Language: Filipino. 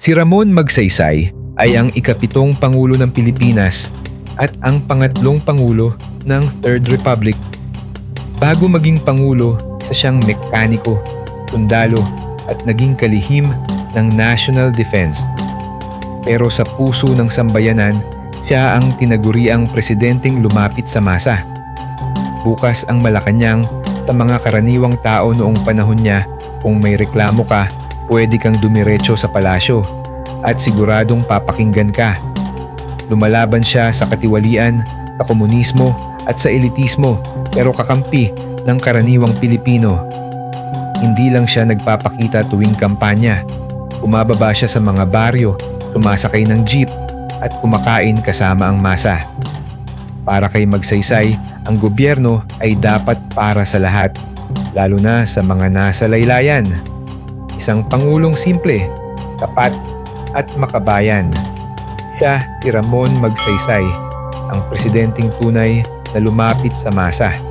Si Ramon Magsaysay ay ang ikapitong Pangulo ng Pilipinas at ang pangatlong Pangulo ng Third Republic. Bago maging Pangulo, isa siyang mekaniko, sundalo at naging kalihim ng National Defense. Pero sa puso ng sambayanan, siya ang tinaguriang presidenteng lumapit sa masa. Bukas ang Malacanang sa mga karaniwang tao noong panahon niya kung may reklamo ka, pwede kang dumiretso sa palasyo at siguradong papakinggan ka. Lumalaban siya sa katiwalian, sa komunismo at sa elitismo pero kakampi ng karaniwang Pilipino. Hindi lang siya nagpapakita tuwing kampanya. Umababa siya sa mga baryo, sumasakay ng jeep at kumakain kasama ang masa. Para kay Magsaysay, ang gobyerno ay dapat para sa lahat, lalo na sa mga nasa laylayan. Isang pangulong simple, tapat at makabayan. Siya si Ramon Magsaysay, ang presidenteng tunay na lumapit sa masa.